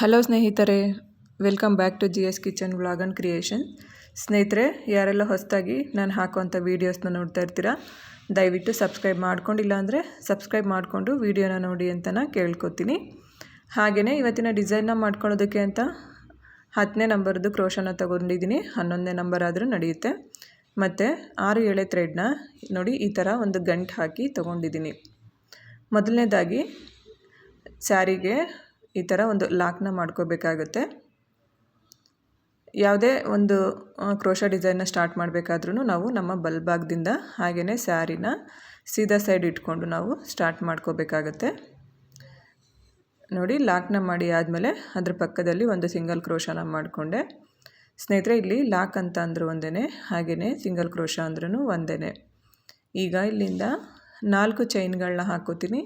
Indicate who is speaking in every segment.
Speaker 1: Hello ಸ್ನೇಹಿತರೆ, welcome back to G S kitchen vlog and creation. ಸ್ನೇಹಿತರೆ, ಯಾರೆಲ್ಲ ಹೊಸದಾಗಿ ನಾನು ಹಾಕುವಂಥ ವೀಡಿಯೋಸ್ನ ನೋಡ್ತಾ ಇರ್ತೀರಾ, ದಯವಿಟ್ಟು ಸಬ್ಸ್ಕ್ರೈಬ್ ಮಾಡ್ಕೊಂಡಿಲ್ಲ ಅಂದರೆ ಸಬ್ಸ್ಕ್ರೈಬ್ ಮಾಡಿಕೊಂಡು ವೀಡಿಯೋನ ನೋಡಿ ಅಂತ ನಾನು ಕೇಳ್ಕೊತೀನಿ. ಹಾಗೆಯೇ ಇವತ್ತಿನ ಡಿಸೈನ್ನ ಮಾಡ್ಕೊಳ್ಳೋದಕ್ಕೆ ಅಂತ ಹತ್ತನೇ ನಂಬರ್ದು ಕ್ರೋಶನ ತೊಗೊಂಡಿದ್ದೀನಿ. ಹನ್ನೊಂದನೇ ನಂಬರ್ ಆದರೂ ನಡೆಯುತ್ತೆ. ಮತ್ತು ಆರು ಏಳೆ ಥ್ರೆಡ್ನ ನೋಡಿ ಈ ಥರ ಒಂದು ಗಂಟು ಹಾಕಿ ತೊಗೊಂಡಿದ್ದೀನಿ. ಮೊದಲನೇದಾಗಿ ಸ್ಯಾರಿಗೆ ಈ ಥರ ಒಂದು ಲಾಕ್ನ ಮಾಡ್ಕೋಬೇಕಾಗುತ್ತೆ. ಯಾವುದೇ ಒಂದು ಕ್ರೋಶ ಡಿಸೈನ್ನ ಸ್ಟಾರ್ಟ್ ಮಾಡಬೇಕಾದ್ರೂ ನಾವು ನಮ್ಮ ಬಲ್ಭಾಗದಿಂದ ಹಾಗೆಯೇ ಸ್ಯಾರಿನ ಸೀದಾ ಸೈಡ್ ಇಟ್ಕೊಂಡು ನಾವು ಸ್ಟಾರ್ಟ್ ಮಾಡ್ಕೋಬೇಕಾಗತ್ತೆ. ನೋಡಿ, ಲಾಕ್ನ ಮಾಡಿ ಆದಮೇಲೆ ಅದ್ರ ಪಕ್ಕದಲ್ಲಿ ಒಂದು ಸಿಂಗಲ್ ಕ್ರೋಶನ ಮಾಡಿಕೊಂಡೆ. ಸ್ನೇಹಿತರೆ, ಇಲ್ಲಿ ಲಾಕ್ ಅಂತ ಅಂದರೂ ಒಂದೇ ಹಾಗೆಯೇ ಸಿಂಗಲ್ ಕ್ರೋಶ ಅಂದ್ರೂ ಒಂದೇ ಈಗ ಇಲ್ಲಿಂದ ನಾಲ್ಕು ಚೈನ್ಗಳನ್ನ ಹಾಕೋತೀನಿ.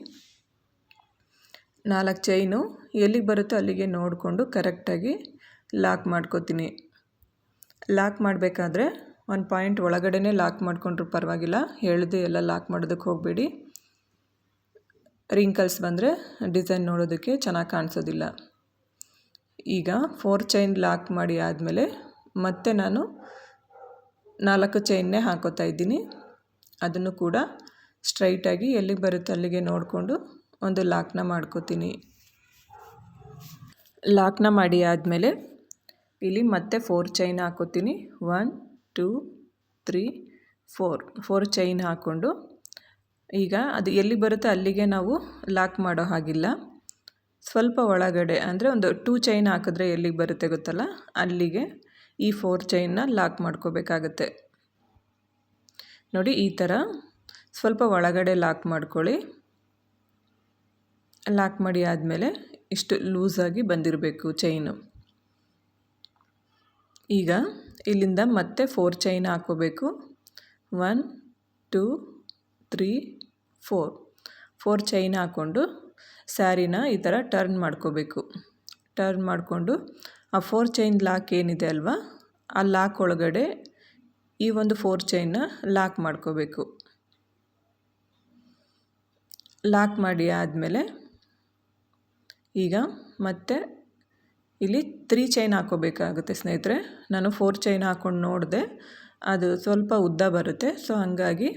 Speaker 1: ನಾಲ್ಕು ಚೈನು ಎಲ್ಲಿಗೆ ಬರುತ್ತೋ ಅಲ್ಲಿಗೆ ನೋಡಿಕೊಂಡು ಕರೆಕ್ಟಾಗಿ ಲಾಕ್ ಮಾಡ್ಕೋತೀನಿ. ಲಾಕ್ ಮಾಡಬೇಕಾದ್ರೆ ಒಂದು ಪಾಯಿಂಟ್ ಒಳಗಡೆ ಲಾಕ್ ಮಾಡಿಕೊಂಡ್ರೂ ಪರವಾಗಿಲ್ಲ. ಹೇಳಿದೆ ಎಲ್ಲ ಲಾಕ್ ಮಾಡೋದಕ್ಕೆ ಹೋಗಬೇಡಿ. ರಿಂಕಲ್ಸ್ ಬಂದರೆ ಡಿಸೈನ್ ನೋಡೋದಕ್ಕೆ ಚೆನ್ನಾಗಿ ಕಾಣಿಸೋದಿಲ್ಲ. ಈಗ ಫೋರ್ ಚೈನ್ ಲಾಕ್ ಮಾಡಿ ಆದಮೇಲೆ ಮತ್ತೆ ನಾನು ನಾಲ್ಕು ಚೈನ್ನೇ ಹಾಕೋತಾ ಇದ್ದೀನಿ. ಅದನ್ನು ಕೂಡ ಸ್ಟ್ರೈಟಾಗಿ ಎಲ್ಲಿಗೆ ಬರುತ್ತೆ ಅಲ್ಲಿಗೆ ನೋಡಿಕೊಂಡು ಒಂದು ಲಾಕ್ನ ಮಾಡ್ಕೋತೀನಿ. ಲಾಕ್ನ ಮಾಡಿ ಆದಮೇಲೆ ಇಲ್ಲಿ ಮತ್ತೆ ಫೋರ್ ಚೈನ್ ಹಾಕೋತೀನಿ. One two three four four chain ಹಾಕ್ಕೊಂಡು ಈಗ ಅದು ಎಲ್ಲಿ ಬರುತ್ತೆ ಅಲ್ಲಿಗೆ ನಾವು ಲಾಕ್ ಮಾಡೋ ಹಾಗಿಲ್ಲ. ಸ್ವಲ್ಪ ಒಳಗಡೆ ಅಂದರೆ ಒಂದು ಟೂ ಚೈನ್ ಹಾಕಿದ್ರೆ ಎಲ್ಲಿಗೆ ಬರುತ್ತೆ ಗೊತ್ತಲ್ಲ? ಅಲ್ಲಿಗೆ ಈ ಫೋರ್ ಚೈನ್ನ ಲಾಕ್ ಮಾಡ್ಕೋಬೇಕಾಗತ್ತೆ. ನೋಡಿ ಈ ಥರ ಸ್ವಲ್ಪ ಒಳಗಡೆ ಲಾಕ್ ಮಾಡ್ಕೊಳ್ಳಿ. ಲಾಕ್ ಮಾಡಿ ಆದಮೇಲೆ ಇಷ್ಟು ಲೂಸಾಗಿ ಬಂದಿರಬೇಕು ಚೈನು. ಈಗ ಇಲ್ಲಿಂದ ಮತ್ತೆ ಫೋರ್ ಚೈನ್ ಹಾಕೋಬೇಕು. One, two, three, four. Four chain ಹಾಕ್ಕೊಂಡು ಸ್ಯಾರಿನ ಈ ಥರ ಟರ್ನ್ ಮಾಡ್ಕೋಬೇಕು. ಟರ್ನ್ ಮಾಡಿಕೊಂಡು ಆ ಫೋರ್ ಚೈನ್ ಲಾಕ್ ಏನಿದೆ ಅಲ್ವಾ, ಆ ಲಾಕ್ ಒಳಗಡೆ ಈ ಒಂದು ಫೋರ್ ಚೈನ್ನ ಲಾಕ್ ಮಾಡ್ಕೋಬೇಕು. ಲಾಕ್ ಮಾಡಿ ಆದಮೇಲೆ ಈಗ ಮತ್ತೆ ಇಲ್ಲಿ ತ್ರೀ ಚೈನ್ ಹಾಕೋಬೇಕಾಗುತ್ತೆ ಸ್ನೇಹಿತರೆ. ನಾನು ಫೋರ್ ಚೈನ್ ಹಾಕ್ಕೊಂಡು ನೋಡಿದೆ, ಅದು ಸ್ವಲ್ಪ ಉದ್ದ ಬರುತ್ತೆ. ಸೊ ಹಾಗಾಗಿ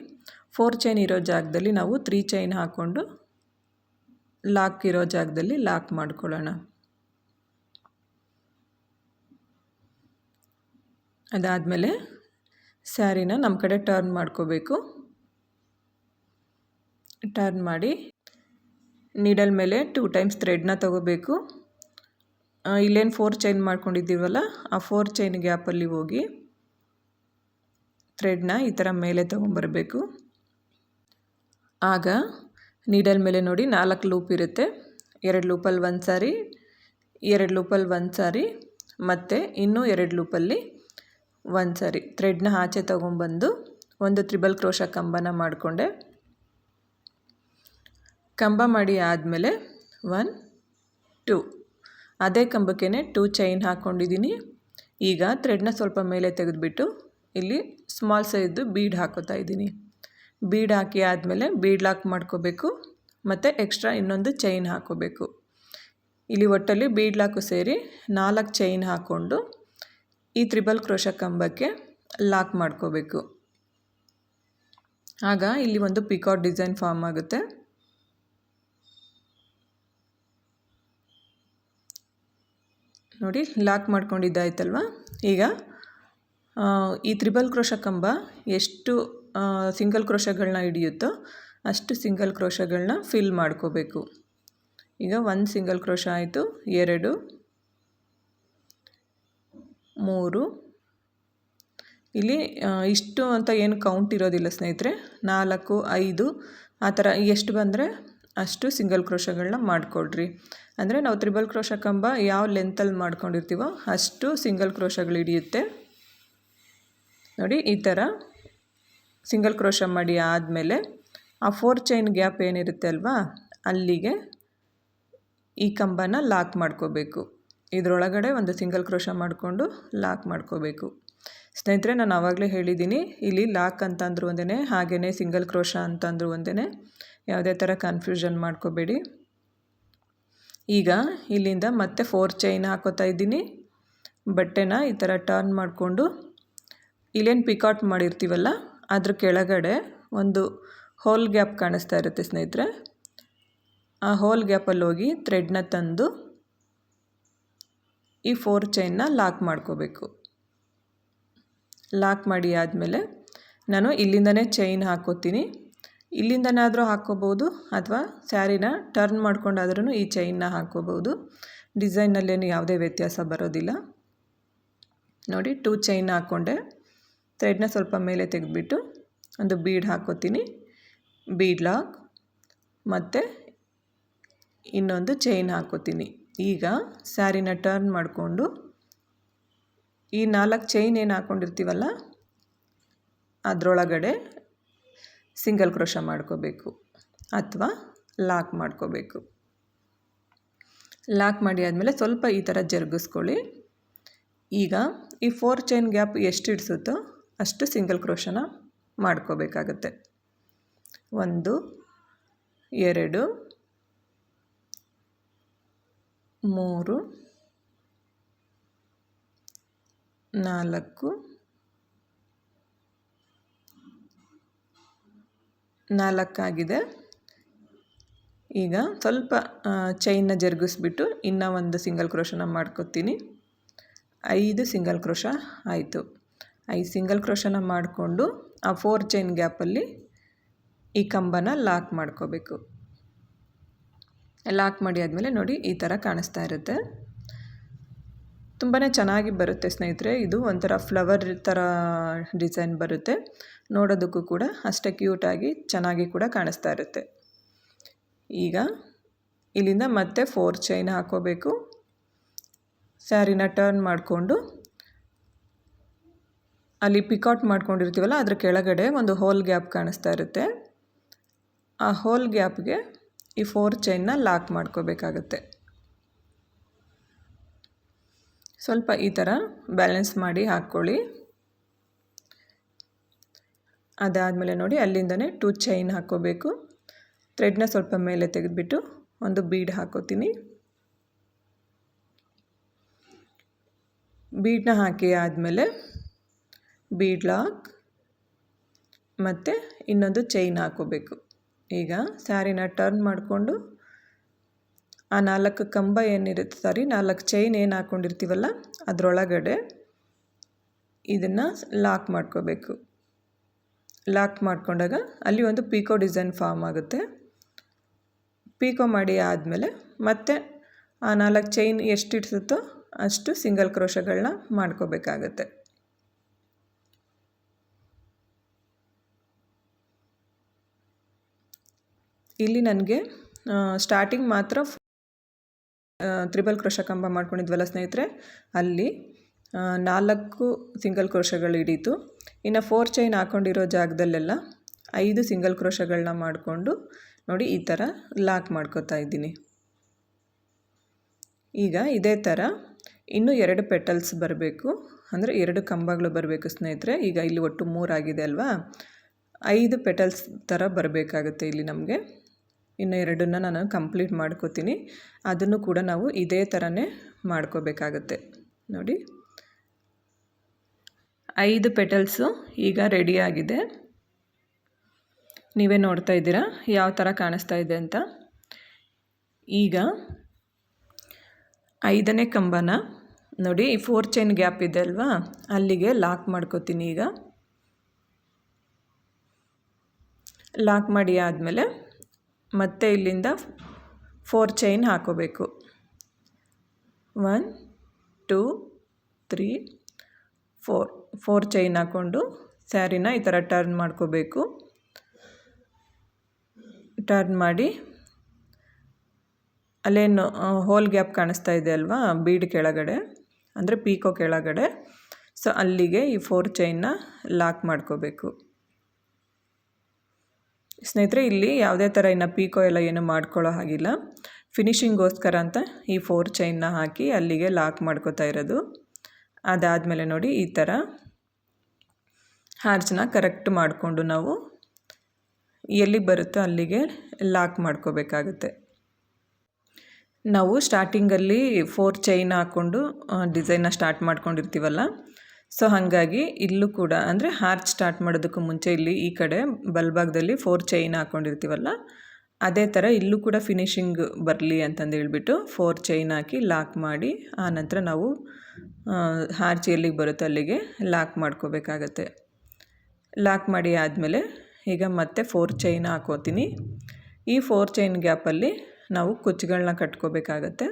Speaker 1: ಫೋರ್ ಚೈನ್ ಇರೋ ಜಾಗದಲ್ಲಿ ನಾವು ತ್ರೀ ಚೈನ್ ಹಾಕ್ಕೊಂಡು ಲಾಕ್ ಇರೋ ಜಾಗದಲ್ಲಿ ಲಾಕ್ ಮಾಡ್ಕೊಳ್ಳೋಣ. ಅದಾದಮೇಲೆ ಸ್ಯಾರಿನ ನಮ್ಮ ಕಡೆ ಟರ್ನ್ ಮಾಡ್ಕೋಬೇಕು. ಟರ್ನ್ ಮಾಡಿ ನೀಡಲ್ ಮೇಲೆ ಟೂ ಟೈಮ್ಸ್ ಥ್ರೆಡ್ನ ತಗೋಬೇಕು. ಇಲ್ಲೇನು ಫೋರ್ ಚೈನ್ ಮಾಡ್ಕೊಂಡಿದ್ದೀವಲ್ಲ, ಆ ಫೋರ್ ಚೈನ್ ಗ್ಯಾಪಲ್ಲಿ ಹೋಗಿ ಥ್ರೆಡ್ನ ಈ ಥರ ಮೇಲೆ ತೊಗೊಂಬರಬೇಕು. ಆಗ ನೀಡಲ್ ಮೇಲೆ ನೋಡಿ ನಾಲ್ಕು ಲೂಪ್ ಇರುತ್ತೆ. ಎರಡು ಲೂಪಲ್ಲಿ ಒಂದು ಸಾರಿ, ಎರಡು ಲೂಪಲ್ಲಿ ಒಂದು ಸಾರಿ, ಮತ್ತು ಇನ್ನೂ ಎರಡು ಲೂಪಲ್ಲಿ ಒಂದು ಸಾರಿ ಥ್ರೆಡ್ನ ಆಚೆ ತೊಗೊಂಬಂದು ಒಂದು ತ್ರಿಬಲ್ ಕ್ರೋಶ ಕಂಬನ ಮಾಡಿಕೊಂಡೆ. ಕಂಬ ಮಾಡಿ ಆದಮೇಲೆ ಒನ್ ಟೂ ಅದೇ ಕಂಬಕ್ಕೆ ಟೂ ಚೈನ್ ಹಾಕ್ಕೊಂಡಿದ್ದೀನಿ ಈಗ ಥ್ರೆಡ್ನ ಸ್ವಲ್ಪ ಮೇಲೆ ತೆಗೆದುಬಿಟ್ಟು ಇಲ್ಲಿ ಸ್ಮಾಲ್ ಸೈಜ್ದು ಬೀಡ್ ಹಾಕೋತಾ ಇದ್ದೀನಿ. ಬೀಡ್ ಹಾಕಿ ಆದಮೇಲೆ ಬೀಡ್ ಲಾಕ್ ಮಾಡ್ಕೋಬೇಕು. ಮತ್ತು ಎಕ್ಸ್ಟ್ರಾ ಇನ್ನೊಂದು ಚೈನ್ ಹಾಕೋಬೇಕು. ಇಲ್ಲಿ ಒಟ್ಟಲ್ಲಿ ಬೀಡ್ ಲಾಕು ಸೇರಿ ನಾಲ್ಕು ಚೈನ್ ಹಾಕ್ಕೊಂಡು ಈ ತ್ರಿಬಲ್ ಕ್ರೋಶ ಕಂಬಕ್ಕೆ ಲಾಕ್ ಮಾಡ್ಕೋಬೇಕು. ಆಗ ಇಲ್ಲಿ ಒಂದು ಪಿಕಾಟ್ ಡಿಸೈನ್ ಫಾರ್ಮ್ ಆಗುತ್ತೆ. ನೋಡಿ ಲಾಕ್ ಮಾಡ್ಕೊಂಡಿದ್ದಾಯ್ತಲ್ವ? ಈಗ ಈ ತ್ರಿಬಲ್ ಕ್ರೋಶ ಕಂಬ ಎಷ್ಟು ಸಿಂಗಲ್ ಕ್ರೋಶಗಳನ್ನ ಹಿಡಿಯುತ್ತೋ ಅಷ್ಟು ಸಿಂಗಲ್ ಕ್ರೋಶಗಳನ್ನ ಫಿಲ್ ಮಾಡ್ಕೋಬೇಕು. ಈಗ ಒಂದು ಸಿಂಗಲ್ ಕ್ರೋಶ ಆಯಿತು, ಎರಡು, ಮೂರು. ಇಲ್ಲಿ ಇಷ್ಟು ಅಂತ ಏನು ಕೌಂಟ್ ಇರೋದಿಲ್ಲ ಸ್ನೇಹಿತರೆ. ನಾಲ್ಕು, ಐದು, ಆ ಥರ ಎಷ್ಟು ಬಂದರೆ ಅಷ್ಟು ಸಿಂಗಲ್ ಕ್ರೋಶಗಳನ್ನ ಮಾಡಿಕೊಡ್ರಿ. ಅಂದರೆ ನಾವು ತ್ರಿಬಲ್ ಕ್ರೋಶ ಕಂಬ ಯಾವ ಲೆಂತಲ್ಲಿ ಮಾಡ್ಕೊಂಡಿರ್ತೀವೋ ಅಷ್ಟು ಸಿಂಗಲ್ ಕ್ರೋಶಗಳು ಹಿಡಿಯುತ್ತೆ. ನೋಡಿ, ಈ ಥರ ಸಿಂಗಲ್ ಕ್ರೋಶ ಮಾಡಿ ಆದಮೇಲೆ ಆ ಫೋರ್ ಚೈನ್ ಗ್ಯಾಪ್ ಏನಿರುತ್ತೆ ಅಲ್ವಾ, ಅಲ್ಲಿಗೆ ಈ ಕಂಬನ ಲಾಕ್ ಮಾಡ್ಕೋಬೇಕು. ಇದರೊಳಗಡೆ ಒಂದು ಸಿಂಗಲ್ ಕ್ರೋಶ ಮಾಡಿಕೊಂಡು ಲಾಕ್ ಮಾಡ್ಕೋಬೇಕು. ಸ್ನೇಹಿತರೆ, ನಾನು ಆವಾಗಲೇ ಹೇಳಿದ್ದೀನಿ, ಇಲ್ಲಿ ಲಾಕ್ ಅಂತಂದ್ರು ಒಂದೇ ಹಾಗೆಯೇ ಸಿಂಗಲ್ ಕ್ರೋಶ ಅಂತಂದ್ರು ಒಂದೇ ಯಾವುದೇ ಥರ ಕನ್ಫ್ಯೂಷನ್ ಮಾಡ್ಕೋಬೇಡಿ. ಈಗ ಇಲ್ಲಿಂದ ಮತ್ತೆ ಫೋರ್ ಚೈನ್ ಹಾಕೋತಾ ಇದ್ದೀನಿ, ಬಟ್ಟೆನ ಈ ಥರ ಟರ್ನ್ ಮಾಡಿಕೊಂಡು, ಇಲ್ಲೇನು ಪಿಕಾಟ್ ಮಾಡಿರ್ತೀವಲ್ಲ, ಅದ್ರ ಕೆಳಗಡೆ ಒಂದು ಹೋಲ್ ಗ್ಯಾಪ್ ಕಾಣಿಸ್ತಾ ಇರುತ್ತೆ ಸ್ನೇಹಿತರೆ. ಆ ಹೋಲ್ ಗ್ಯಾಪಲ್ಲಿ ಹೋಗಿ ಥ್ರೆಡ್ನ ತಂದು ಈ ಫೋರ್ ಚೈನ್ನ ಲಾಕ್ ಮಾಡ್ಕೋಬೇಕು. ಲಾಕ್ ಮಾಡಿ ಆದಮೇಲೆ ನಾನು ಇಲ್ಲಿಂದನೇ ಚೈನ್ ಹಾಕೋತೀನಿ. ಇಲ್ಲಿಂದನಾದರೂ ಹಾಕ್ಕೋಬೋದು ಅಥವಾ ಸ್ಯಾರಿನ ಟರ್ನ್ ಮಾಡ್ಕೊಂಡಾದ್ರೂ ಈ ಚೈನ್ನ ಹಾಕ್ಕೋಬೋದು ಡಿಸೈನಲ್ಲೇನು ಯಾವುದೇ ವ್ಯತ್ಯಾಸ ಬರೋದಿಲ್ಲ. ನೋಡಿ, ಟೂ ಚೈನ್ ಹಾಕ್ಕೊಂಡೆ ಥ್ರೆಡ್ನ ಸ್ವಲ್ಪ ಮೇಲೆ ತೆಗೆದುಬಿಟ್ಟು ಒಂದು ಬೀಡ್ ಹಾಕ್ಕೋತೀನಿ ಬೀಡ್ ಲಾಕ್ ಮತ್ತು ಇನ್ನೊಂದು ಚೈನ್ ಹಾಕ್ಕೋತೀನಿ ಈಗ ಸ್ಯಾರಿನ ಟರ್ನ್ ಮಾಡಿಕೊಂಡು ಈ ನಾಲ್ಕು ಚೈನ್ ಏನು ಹಾಕ್ಕೊಂಡಿರ್ತೀವಲ್ಲ ಅದರೊಳಗಡೆ ಸಿಂಗಲ್ ಕ್ರೋಶ ಮಾಡ್ಕೋಬೇಕು ಅಥವಾ ಲಾಕ್ ಮಾಡ್ಕೋಬೇಕು. ಲಾಕ್ ಮಾಡಿ ಆದಮೇಲೆ ಸ್ವಲ್ಪ ಈ ಥರ ಜರುಗಿಸ್ಕೊಳ್ಳಿ. ಈಗ ಈ ಫೋರ್ ಚೈನ್ ಗ್ಯಾಪ್ ಎಷ್ಟು ಇಡಿಸುತ್ತೋ ಅಷ್ಟು ಸಿಂಗಲ್ ಕ್ರೋಶನ ಮಾಡ್ಕೋಬೇಕಾಗತ್ತೆ. ಒಂದು, ಎರಡು, ಮೂರು ನಾಲ್ಕು. ನಾಲ್ಕಾಗಿದೆ. ಈಗ ಸ್ವಲ್ಪ ಚೈನ್ನ ಜರುಗಿಸ್ಬಿಟ್ಟು ಇನ್ನೂ ಒಂದು ಸಿಂಗಲ್ ಕ್ರೋಶನ ಮಾಡ್ಕೊತೀನಿ. ಐದು ಸಿಂಗಲ್ ಕ್ರೋಶ ಆಯಿತು. ಐದು ಸಿಂಗಲ್ ಕ್ರೋಶನ ಮಾಡಿಕೊಂಡು ಆ ಫೋರ್ ಚೈನ್ ಗ್ಯಾಪಲ್ಲಿ ಈ ಕಂಬನ ಲಾಕ್ ಮಾಡ್ಕೋಬೇಕು. ಲಾಕ್ ಮಾಡಿ ಆದಮೇಲೆ ನೋಡಿ ಈ ಥರ ಕಾಣಿಸ್ತಾ ಇರುತ್ತೆ. ತುಂಬಾ ಚೆನ್ನಾಗಿ ಬರುತ್ತೆ ಸ್ನೇಹಿತರೆ, ಇದು ಒಂಥರ ಫ್ಲವರ್ ಥರ ಡಿಸೈನ್ ಬರುತ್ತೆ. ನೋಡೋದಕ್ಕೂ ಕೂಡ ಅಷ್ಟೇ ಕ್ಯೂಟಾಗಿ ಚೆನ್ನಾಗಿ ಕೂಡ ಕಾಣಿಸ್ತಾ ಇರುತ್ತೆ. ಈಗ ಇಲ್ಲಿಂದ ಮತ್ತೆ ಫೋರ್ ಚೈನ್ ಹಾಕೋಬೇಕು. ಸ್ಯಾರಿನ ಟರ್ನ್ ಮಾಡಿಕೊಂಡು ಅಲ್ಲಿ ಪಿಕೌಟ್ ಮಾಡ್ಕೊಂಡಿರ್ತೀವಲ್ಲ, ಅದ್ರ ಕೆಳಗಡೆ ಒಂದು ಹೋಲ್ ಗ್ಯಾಪ್ ಕಾಣಿಸ್ತಾ ಇರುತ್ತೆ. ಆ ಹೋಲ್ ಗ್ಯಾಪ್ಗೆ ಈ ಫೋರ್ ಚೈನ್ನ ಲಾಕ್ ಮಾಡ್ಕೋಬೇಕಾಗತ್ತೆ. ಸ್ವಲ್ಪ ಈ ಥರ ಬ್ಯಾಲೆನ್ಸ್ ಮಾಡಿ ಹಾಕ್ಕೊಳ್ಳಿ. ಅದಾದಮೇಲೆ ನೋಡಿ, ಅಲ್ಲಿಂದನೇ ಟೂ ಚೈನ್ ಹಾಕ್ಕೋಬೇಕು. ಥ್ರೆಡ್ನ ಸ್ವಲ್ಪ ಮೇಲೆ ತೆಗೆದುಬಿಟ್ಟು ಒಂದು ಬೀಡ್ ಹಾಕೋತೀನಿ ಬೀಡನ್ನ ಹಾಕಿ ಆದಮೇಲೆ ಬೀಡ್ ಲಾಕ್ ಮತ್ತು ಇನ್ನೊಂದು ಚೈನ್ ಹಾಕೋಬೇಕು ಈಗ ಸ್ಯಾರಿನ ಟರ್ನ್ ಮಾಡಿಕೊಂಡು ಆ ನಾಲ್ಕು ಕಂಬ ಏನಿರುತ್ತೆ ಸಾರಿ ನಾಲ್ಕು ಚೈನ್ ಏನು ಹಾಕ್ಕೊಂಡಿರ್ತೀವಲ್ಲ ಅದರೊಳಗಡೆ ಇದನ್ನು ಲಾಕ್ ಮಾಡ್ಕೋಬೇಕು. ಲಾಕ್ ಮಾಡಿಕೊಂಡಾಗ ಅಲ್ಲಿ ಒಂದು ಪೀಕೋ ಡಿಸೈನ್ ಫಾರ್ಮ್ ಆಗುತ್ತೆ. ಪೀಕೋ ಮಾಡಿ ಆದಮೇಲೆ ಮತ್ತೆ ಆ ನಾಲ್ಕು ಚೈನ್ ಎಷ್ಟು ಇಡ್ಸುತ್ತೋ ಅಷ್ಟು ಸಿಂಗಲ್ ಕ್ರೋಶಗಳನ್ನ ಮಾಡ್ಕೋಬೇಕಾಗತ್ತೆ. ಇಲ್ಲಿ ನನಗೆ ಸ್ಟಾರ್ಟಿಂಗ್ ಮಾತ್ರ ತ್ರಿಬಲ್ ಕ್ರೋಶ ಕಂಬ ಮಾಡ್ಕೊಂಡಿದ್ವಲ್ಲ ಸ್ನೇಹಿತರೆ? ಅಲ್ಲಿ ನಾಲ್ಕು ಸಿಂಗಲ್ ಕ್ರೋಶಗಳು ಹಿಡೀತು ಇನ್ನು ಫೋರ್ ಚೈನ್ ಹಾಕ್ಕೊಂಡಿರೋ ಜಾಗದಲ್ಲೆಲ್ಲ ಐದು ಸಿಂಗಲ್ ಕ್ರೋಶಗಳನ್ನ ಮಾಡಿಕೊಂಡು ನೋಡಿ ಈ ಥರ ಲಾಕ್ ಮಾಡ್ಕೋತಾ ಇದ್ದೀನಿ. ಈಗ ಇದೇ ಥರ ಇನ್ನೂ ಎರಡು ಪೆಟಲ್ಸ್ ಬರಬೇಕು. ಅಂದರೆ ಎರಡು ಕಂಬಗಳು ಬರಬೇಕು ಸ್ನೇಹಿತರೆ. ಈಗ ಇಲ್ಲಿ ಒಟ್ಟು ಮೂರಾಗಿದೆ ಅಲ್ವಾ? ಐದು ಪೆಟಲ್ಸ್ ಥರ ಬರಬೇಕಾಗುತ್ತೆ ಇಲ್ಲಿ ನಮಗೆ. ಇನ್ನು ಎರಡನ್ನ ನಾನು ಕಂಪ್ಲೀಟ್ ಮಾಡ್ಕೋತೀನಿ. ಅದನ್ನು ಕೂಡ ನಾವು ಇದೇ ಥರನೇ ಮಾಡ್ಕೋಬೇಕಾಗತ್ತೆ. ನೋಡಿ. ಐದು ಪೆಟಲ್ಸು ಈಗ ರೆಡಿಯಾಗಿದೆ ನೀವೇ ನೋಡ್ತಾ ಇದ್ದೀರಾ? ಯಾವ ಥರ ಕಾಣಿಸ್ತಾ ಇದೆ ಅಂತ? ಈಗ ಐದನೇ ಕಂಬನ, ನೋಡಿ, ಈ ಫೋರ್ ಚೈನ್ ಗ್ಯಾಪ್ ಇದೆ ಅಲ್ವಾ? ಅಲ್ಲಿಗೆ ಲಾಕ್ ಮಾಡ್ಕೋತೀನಿ ಈಗ. ಲಾಕ್ ಮಾಡಿ ಆದಮೇಲೆ ಮತ್ತೆ ಇಲ್ಲಿಂದ ಫೋರ್ ಚೈನ್ ಹಾಕೋಬೇಕು. One two three four four chain ಹಾಕ್ಕೊಂಡು ಸ್ಯಾರಿನ ಈ ಥರ ಟರ್ನ್ ಮಾಡ್ಕೋಬೇಕು. ಟರ್ನ್ ಮಾಡಿ ಅಲ್ಲೇನು ಹೋಲ್ ಗ್ಯಾಪ್ ಕಾಣಿಸ್ತಾ ಇದೆ ಅಲ್ವಾ? ಬೀಡ್ ಕೆಳಗಡೆ, ಅಂದರೆ ಪೀಕೋ ಕೆಳಗಡೆ. ಸೊ ಅಲ್ಲಿಗೆ ಈ ಫೋರ್ ಚೈನ್ನ ಲಾಕ್ ಮಾಡ್ಕೋಬೇಕು. ಸ್ನೇಹಿತರೆ, ಇಲ್ಲಿ ಯಾವುದೇ ಥರ ಇನ್ನು ಪೀಕೋ ಎಲ್ಲ ಏನು ಮಾಡ್ಕೊಳ್ಳೋ ಹಾಗಿಲ್ಲ. ಫಿನಿಷಿಂಗೋಸ್ಕರ ಅಂತ ಈ ಫೋರ್ ಚೈನ್ನ ಹಾಕಿ ಅಲ್ಲಿಗೆ ಲಾಕ್ ಮಾಡ್ಕೋತಾ ಇರೋದು. ಅದಾದಮೇಲೆ ನೋಡಿ ಈ ಥರ ಹಾರ್ಜನ್ನ ಕರೆಕ್ಟ್ ಮಾಡಿಕೊಂಡು ನಾವು ಎಲ್ಲಿ ಬರುತ್ತೋ ಅಲ್ಲಿಗೆ ಲಾಕ್ ಮಾಡ್ಕೋಬೇಕಾಗುತ್ತೆ. ನಾವು ಸ್ಟಾರ್ಟಿಂಗಲ್ಲಿ ಫೋರ್ ಚೈನ್ ಹಾಕ್ಕೊಂಡು ಡಿಸೈನ್ನ ಸ್ಟಾರ್ಟ್ ಮಾಡ್ಕೊಂಡಿರ್ತೀವಲ್ಲ ಸೊ ಹಾಗಾಗಿ ಇಲ್ಲೂ ಕೂಡ, ಅಂದರೆ ಹಾರ್ಚ್ ಸ್ಟಾರ್ಟ್ ಮಾಡೋದಕ್ಕೂ ಮುಂಚೆ ಇಲ್ಲಿ ಈ ಕಡೆ ಬಲ್ಭಾಗದಲ್ಲಿ ಫೋರ್ ಚೈನ್ ಹಾಕ್ಕೊಂಡಿರ್ತೀವಲ್ಲ ಅದೇ ಥರ ಇಲ್ಲೂ ಕೂಡ ಫಿನಿಶಿಂಗ್ ಬರಲಿ ಅಂತಂದು ಹೇಳ್ಬಿಟ್ಟು ಫೋರ್ ಚೈನ್ ಹಾಕಿ ಲಾಕ್ ಮಾಡಿ ಆನಂತರ ನಾವು ಹಾರ್ಚ್ ಎಲ್ಲಿಗೆ ಬರುತ್ತೆ ಅಲ್ಲಿಗೆ ಲಾಕ್ ಮಾಡ್ಕೋಬೇಕಾಗತ್ತೆ. ಲಾಕ್ ಮಾಡಿ ಆದಮೇಲೆ ಈಗ ಮತ್ತೆ ಫೋರ್ ಚೈನ್ ಹಾಕೋತೀನಿ. ಈ ಫೋರ್ ಚೈನ್ ಗ್ಯಾಪಲ್ಲಿ ನಾವು ಕುಚ್ಚುಗಳನ್ನ ಕಟ್ಕೋಬೇಕಾಗತ್ತೆ.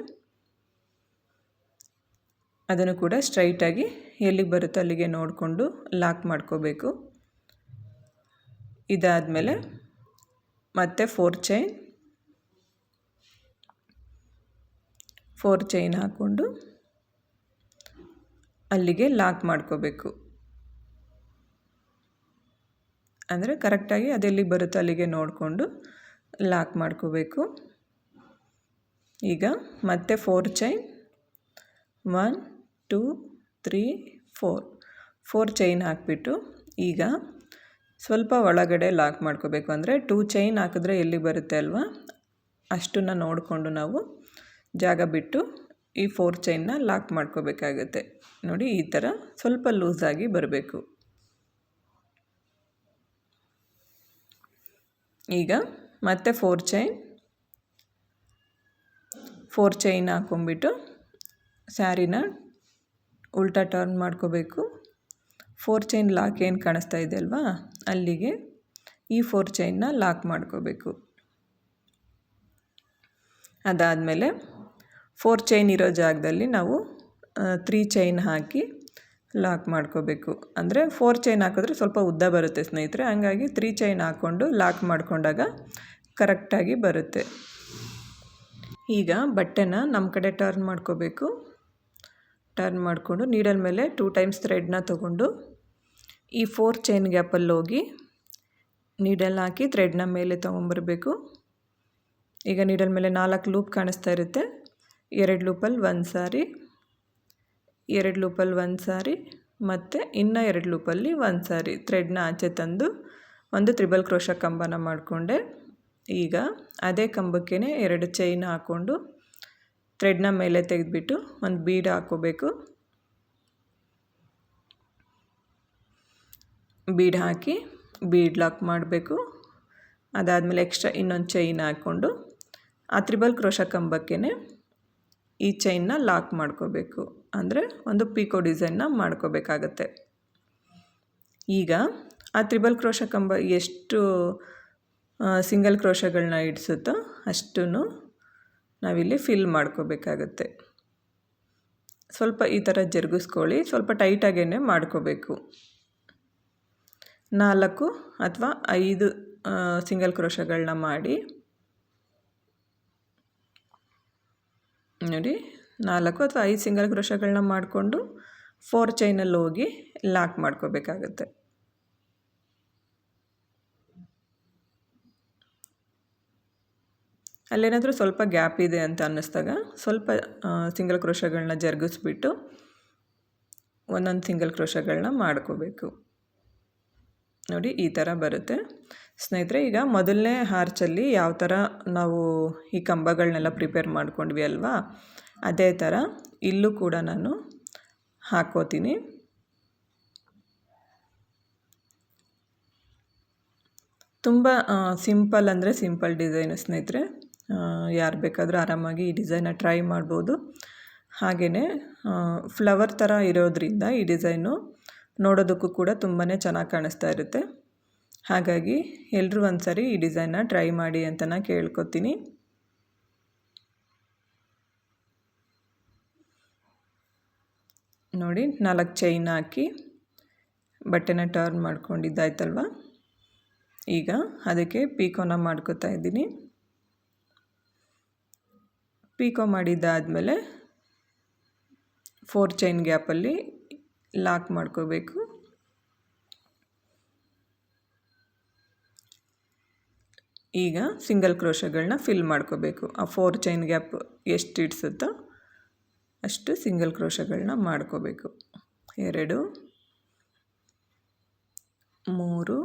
Speaker 1: ಅದನ್ನು ಕೂಡ ಸ್ಟ್ರೈಟಾಗಿ ಎಲ್ಲಿಗೆ ಬರುತ್ತೋ ಅಲ್ಲಿಗೆ ನೋಡಿಕೊಂಡು ಲಾಕ್ ಮಾಡ್ಕೋಬೇಕು. ಇದಾದ ಮೇಲೆ ಮತ್ತೆ ಫೋರ್ ಚೈನ್ ಫೋರ್ ಚೈನ್ ಹಾಕ್ಕೊಂಡು ಅಲ್ಲಿಗೆ ಲಾಕ್ ಮಾಡ್ಕೋಬೇಕು. ಅಂದರೆ ಕರೆಕ್ಟಾಗಿ ಅದೆಲ್ಲಿ ಬರುತ್ತೋ ಅಲ್ಲಿಗೆ ನೋಡಿಕೊಂಡು ಲಾಕ್ ಮಾಡ್ಕೋಬೇಕು. ಈಗ ಮತ್ತೆ four chain one two three four four chain ಹಾಕಿಬಿಟ್ಟು ಈಗ ಸ್ವಲ್ಪ ಒಳಗಡೆ ಲಾಕ್ ಮಾಡ್ಕೋಬೇಕು ಅಂದರೆ ಟೂ ಚೈನ್ ಹಾಕಿದ್ರೆ ಎಲ್ಲಿ ಬರುತ್ತೆ ಅಲ್ವಾ? ಅಷ್ಟನ್ನು ನೋಡಿಕೊಂಡು ನಾವು ಜಾಗ ಬಿಟ್ಟು ಈ ಫೋರ್ ಚೈನ್ನ ಲಾಕ್ ಮಾಡ್ಕೋಬೇಕಾಗತ್ತೆ. ನೋಡಿ, ಈ ಥರ ಸ್ವಲ್ಪ ಲೂಸಾಗಿ ಬರಬೇಕು. ಈಗ ಮತ್ತೆ ಫೋರ್ ಚೈನ್ ಫೋರ್ ಚೈನ್ ಹಾಕ್ಕೊಂಬಿಟ್ಟು ಸ್ಯಾರಿನ ಉಲ್ಟಾ ಟರ್ನ್ ಮಾಡ್ಕೋಬೇಕು. ಫೋರ್ ಚೈನ್ ಲಾಕ್ ಏನು ಕಾಣಿಸ್ತಾ ಇದೆ ಅಲ್ವಾ? ಅಲ್ಲಿಗೆ ಈ ಫೋರ್ ಚೈನ್ನ ಲಾಕ್ ಮಾಡ್ಕೋಬೇಕು. ಅದಾದಮೇಲೆ ಫೋರ್ ಚೈನ್ ಇರೋ ಜಾಗದಲ್ಲಿ ನಾವು ತ್ರೀ ಚೈನ್ ಹಾಕಿ ಲಾಕ್ ಮಾಡ್ಕೋಬೇಕು. ಅಂದರೆ ಫೋರ್ ಚೈನ್ ಹಾಕಿದ್ರೆ ಸ್ವಲ್ಪ ಉದ್ದ ಬರುತ್ತೆ ಸ್ನೇಹಿತರೆ. ಹಂಗಾಗಿ ತ್ರೀ ಚೈನ್ ಹಾಕ್ಕೊಂಡು ಲಾಕ್ ಮಾಡಿಕೊಂಡಾಗ ಕರೆಕ್ಟಾಗಿ ಬರುತ್ತೆ. ಈಗ ಬಟ್ಟೆನ ನಮ್ಮ ಕಡೆ ಟರ್ನ್ ಮಾಡ್ಕೋಬೇಕು. ಟರ್ನ್ ಮಾಡಿಕೊಂಡು ನೀಡಲ್ ಮೇಲೆ ಟೂ ಟೈಮ್ಸ್ ಥ್ರೆಡ್ನ ತೊಗೊಂಡು ಈ ಫೋರ್ ಚೈನ್ ಗ್ಯಾಪಲ್ಲಿ ಹೋಗಿ ನೀಡಲ್ ಹಾಕಿ ಥ್ರೆಡ್ನ ಮೇಲೆ ತೊಗೊಂಬರ್ಬೇಕು. ಈಗ ನೀಡಲ್ ಮೇಲೆ ನಾಲ್ಕು ಲೂಪ್ ಕಾಣಿಸ್ತಾ ಇರುತ್ತೆ. ಎರಡು ಲೂಪಲ್ಲಿ ಒಂದು ಸಾರಿ, ಎರಡು ಲೂಪಲ್ಲಿ ಒಂದು ಸಾರಿ, ಮತ್ತು ಇನ್ನು ಎರಡು ಲೂಪಲ್ಲಿ ಒಂದು ಸಾರಿ ಥ್ರೆಡ್ನ ಆಚೆ ತಂದು ಒಂದು ತ್ರಿಬಲ್ ಕ್ರೋಶ ಕಂಬನ ಮಾಡಿಕೊಂಡೆ. ಈಗ ಅದೇ ಕಂಬಕ್ಕೇ ಎರಡು ಚೈನ್ ಹಾಕ್ಕೊಂಡು ಥ್ರೆಡ್ನ ಮೇಲೆ ತೆಗೆದುಬಿಟ್ಟು ಒಂದು ಬೀಡ್ ಹಾಕ್ಕೋಬೇಕು. ಬೀಡ್ ಹಾಕಿ ಬೀಡ್ ಲಾಕ್ ಮಾಡಬೇಕು. ಅದಾದಮೇಲೆ ಎಕ್ಸ್ಟ್ರಾ ಇನ್ನೊಂದು ಚೈನ್ ಹಾಕ್ಕೊಂಡು ಆ ತ್ರಿಬಲ್ ಕ್ರೋಶ ಕಂಬಕ್ಕೇ ಈ ಚೈನ್ನ ಲಾಕ್ ಮಾಡ್ಕೋಬೇಕು. ಅಂದರೆ ಒಂದು ಪೀಕೋ ಡಿಸೈನ್ನ ಮಾಡ್ಕೋಬೇಕಾಗತ್ತೆ. ಈಗ ಆ ತ್ರಿಬಲ್ ಕ್ರೋಶ ಕಂಬ ಎಷ್ಟು ಸಿಂಗಲ್ ಕ್ರೋಶಗಳನ್ನ ಇಡಿಸುತ್ತೋ ಅಷ್ಟೂ ನಾವಿಲ್ಲಿ ಫಿಲ್ ಮಾಡ್ಕೋಬೇಕಾಗತ್ತೆ. ಸ್ವಲ್ಪ ಈ ಥರ ಜರುಗಿಸ್ಕೊಳ್ಳಿ, ಸ್ವಲ್ಪ ಟೈಟಾಗೇ ಮಾಡ್ಕೋಬೇಕು. ನಾಲ್ಕು ಅಥವಾ ಐದು ಸಿಂಗಲ್ ಕ್ರೋಶಗಳನ್ನ ಮಾಡಿ. ನೋಡಿ, ನಾಲ್ಕು ಅಥವಾ ಐದು ಸಿಂಗಲ್ ಕ್ರೋಶಗಳನ್ನ ಮಾಡಿಕೊಂಡು ಫೋರ್ ಚೈನಲ್ಲಿ ಹೋಗಿ ಲಾಕ್ ಮಾಡ್ಕೋಬೇಕಾಗತ್ತೆ. ಅಲ್ಲೇನಾದರೂ ಸ್ವಲ್ಪ ಗ್ಯಾಪ್ ಇದೆ ಅಂತ ಅನ್ನಿಸ್ದಾಗ ಸ್ವಲ್ಪ ಸಿಂಗಲ್ ಕ್ರೋಶಗಳನ್ನ ಜರುಗಿಸ್ಬಿಟ್ಟು ಒಂದೊಂದು ಸಿಂಗಲ್ ಕ್ರೋಶಗಳನ್ನ ಮಾಡ್ಕೋಬೇಕು. ನೋಡಿ, ಈ ಥರ ಬರುತ್ತೆ. ಸ್ನೇಹಿತರೆ, ಈಗ ಮೊದಲನೇ ಹಾರ್ಚಲ್ಲಿ ಯಾವ ಥರ ನಾವು ಈ ಕಂಬಗಳನ್ನೆಲ್ಲ ಪ್ರಿಪೇರ್ ಮಾಡ್ಕೊಂಡ್ವಿ ಅಲ್ವಾ? ಅದೇ ಥರ ಇಲ್ಲೂ ಕೂಡ ನಾನು ಹಾಕೋತೀನಿ. ತುಂಬ ಸಿಂಪಲ್ ಅಂದರೆ ಸಿಂಪಲ್ ಡಿಸೈನ್ ಸ್ನೇಹಿತರೆ. ಯಾರು ಬೇಕಾದರೂ ಆರಾಮಾಗಿ ಈ ಡಿಸೈನ ಟ್ರೈ ಮಾಡ್ಬೋದು. ಹಾಗೆಯೇ ಫ್ಲವರ್ ಥರ ಇರೋದ್ರಿಂದ ಈ ಡಿಸೈನು ನೋಡೋದಕ್ಕೂ ಕೂಡ ತುಂಬಾ ಚೆನ್ನಾಗಿ ಕಾಣಿಸ್ತಾ ಇರುತ್ತೆ. ಹಾಗಾಗಿ ಎಲ್ಲರೂ ಒಂದು ಸರಿ ಈ ಡಿಸೈನ್ನ ಟ್ರೈ ಮಾಡಿ ಅಂತ ನಾನು ಕೇಳ್ಕೊತೀನಿ. ನೋಡಿ, ನಾಲ್ಕು ಚೈನ್ ಹಾಕಿ ಬಟ್ಟೆನ ಟರ್ನ್ ಮಾಡ್ಕೊಂಡಿದ್ದಾಯ್ತಲ್ವ? ಈಗ ಅದಕ್ಕೆ ಪೀಕೋನ ಮಾಡ್ಕೋತಾ ಇದ್ದೀನಿ. ಪೀಕೋ ಮಾಡಿದ್ದಾದಮೇಲೆ ಫೋರ್ ಚೈನ್ ಗ್ಯಾಪಲ್ಲಿ ಲಾಕ್ ಮಾಡ್ಕೋಬೇಕು. ಈಗ ಸಿಂಗಲ್ ಕ್ರೋಶಗಳನ್ನ ಫಿಲ್ ಮಾಡ್ಕೋಬೇಕು. ಆ ಫೋರ್ ಚೈನ್ ಗ್ಯಾಪ್ ಎಷ್ಟು ಇಡ್ಸುತ್ತೋ ಅಷ್ಟು ಸಿಂಗಲ್ ಕ್ರೋಶಗಳನ್ನ ಮಾಡ್ಕೋಬೇಕು. ಎರಡು, ಮೂರು,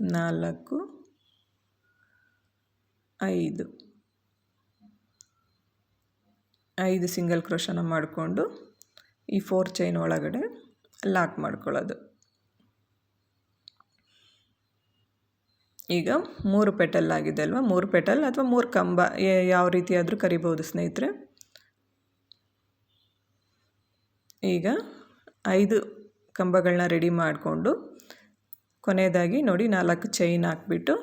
Speaker 1: ನಾಲ್ಕು ಐದು. ಐದು ಸಿಂಗಲ್ ಕ್ರೋಶನ ಮಾಡಿಕೊಂಡು ಈ ಫೋರ್ ಚೈನ್ ಒಳಗಡೆ ಲಾಕ್ ಮಾಡ್ಕೊಳ್ಳೋದು. ಈಗ ಮೂರು ಪೆಟಲ್ ಆಗಿದೆ ಅಲ್ವಾ? ಮೂರು ಪೆಟಲ್ ಅಥವಾ ಮೂರು ಕಂಬ ಯಾವ ರೀತಿಯಾದರೂ ಕರಿಬೋದು ಸ್ನೇಹಿತರೆ. ಈಗ ಐದು ಕಂಬಗಳನ್ನ ರೆಡಿ ಮಾಡಿಕೊಂಡು ಕೊನೆಯದಾಗಿ ನೋಡಿ ನಾಲ್ಕು ಚೈನ್ ಹಾಕ್ಬಿಟ್ಟು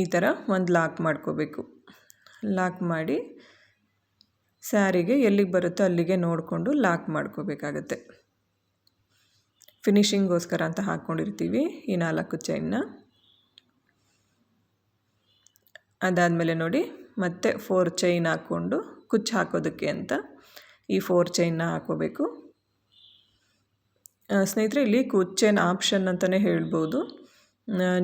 Speaker 1: ಈ ಥರ ಒಂದು ಲಾಕ್ ಮಾಡ್ಕೋಬೇಕು. ಲಾಕ್ ಮಾಡಿ ಸ್ಯಾರಿಗೆ ಎಲ್ಲಿಗೆ ಬರುತ್ತೋ ಅಲ್ಲಿಗೆ ನೋಡಿಕೊಂಡು ಲಾಕ್ ಮಾಡ್ಕೋಬೇಕಾಗತ್ತೆ. ಫಿನಿಷಿಂಗೋಸ್ಕರ ಅಂತ ಹಾಕ್ಕೊಂಡಿರ್ತೀವಿ ಈ ನಾಲ್ಕು ಚೈನ್ನ. ಅದಾದಮೇಲೆ ನೋಡಿ, ಮತ್ತೆ ಫೋರ್ ಚೈನ್ ಹಾಕ್ಕೊಂಡು ಕುಚ್ಚು ಹಾಕೋದಕ್ಕೆ ಅಂತ ಈ ಫೋರ್ ಚೈನ್ನ ಹಾಕೋಬೇಕು. ಸ್ನೇಹಿತರೆ, ಇಲ್ಲಿ ಕುಚ್ಚೇನು ಆಪ್ಷನ್ ಅಂತಲೇ ಹೇಳ್ಬೋದು.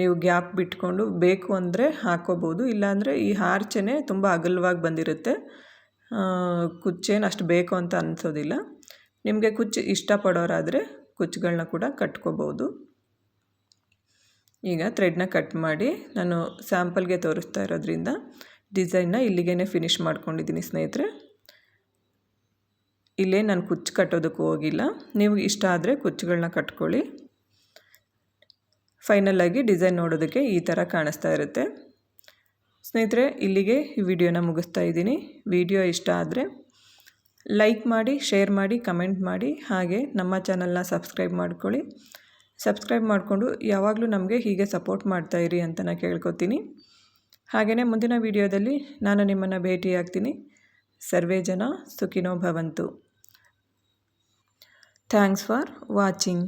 Speaker 1: ನೀವು ಗ್ಯಾಪ್ ಬಿಟ್ಕೊಂಡು ಬೇಕು ಅಂದರೆ ಹಾಕೋಬೋದು. ಇಲ್ಲಾಂದರೆ ಈ ಹಾರ್ಚೆನೇ ತುಂಬ ಅಗಲವಾಗಿ ಬಂದಿರುತ್ತೆ. ಕುಚ್ಚೇನು ಅಷ್ಟು ಬೇಕು ಅಂತ ಅನಿಸೋದಿಲ್ಲ. ನಿಮಗೆ ಕುಚ್ಚು ಇಷ್ಟಪಡೋರಾದರೆ ಕುಚ್ಚುಗಳನ್ನ ಕೂಡ ಕಟ್ಕೋಬೋದು. ಈಗ ಥ್ರೆಡ್ನ ಕಟ್ ಮಾಡಿ ನಾನು ಸ್ಯಾಂಪಲ್ಗೆ ತೋರಿಸ್ತಾ ಇರೋದ್ರಿಂದ ಡಿಸೈನ್ನ ಇಲ್ಲಿಗೇ ಫಿನಿಷ್ ಮಾಡ್ಕೊಂಡಿದ್ದೀನಿ ಸ್ನೇಹಿತರೆ. ಇಲ್ಲೇ ನಾನು ಕುಚ್ಚು ಕಟ್ಟೋದಕ್ಕೂ ಹೋಗಿಲ್ಲ. ನೀವು ಇಷ್ಟ ಆದರೆ ಕುಚ್ಚುಗಳನ್ನ ಕಟ್ಕೊಳ್ಳಿ. ಫೈನಲಾಗಿ ಡಿಸೈನ್ ನೋಡೋದಕ್ಕೆ ಈ ಥರ ಕಾಣಿಸ್ತಾ ಇರುತ್ತೆ. ಸ್ನೇಹಿತರೆ, ಇಲ್ಲಿಗೆ ಈ ವಿಡಿಯೋನ ಮುಗಿಸ್ತಾ ಇದ್ದೀನಿ. ವಿಡಿಯೋ ಇಷ್ಟ ಆದರೆ ಲೈಕ್ ಮಾಡಿ ಶೇರ್ ಮಾಡಿ ಕಮೆಂಟ್ ಮಾಡಿ. ಹಾಗೆ ನಮ್ಮ ಚಾನಲ್ನ ಸಬ್ಸ್ಕ್ರೈಬ್ ಮಾಡ್ಕೊಳ್ಳಿ. ಸಬ್ಸ್ಕ್ರೈಬ್ ಮಾಡಿಕೊಂಡು ಯಾವಾಗಲೂ ನಮಗೆ ಹೀಗೆ ಸಪೋರ್ಟ್ ಮಾಡ್ತಾಯಿರಿ ಅಂತ ನಾನು ಕೇಳ್ಕೊತೀನಿ. ಹಾಗೆಯೇ ಮುಂದಿನ ವಿಡಿಯೋದಲ್ಲಿ ನಾನು ನಿಮ್ಮನ್ನು ಭೇಟಿಯಾಗ್ತೀನಿ. ಸರ್ವೇ ಜನ ಸುಖಿನೋ ಭವಂತು. Thanks for watching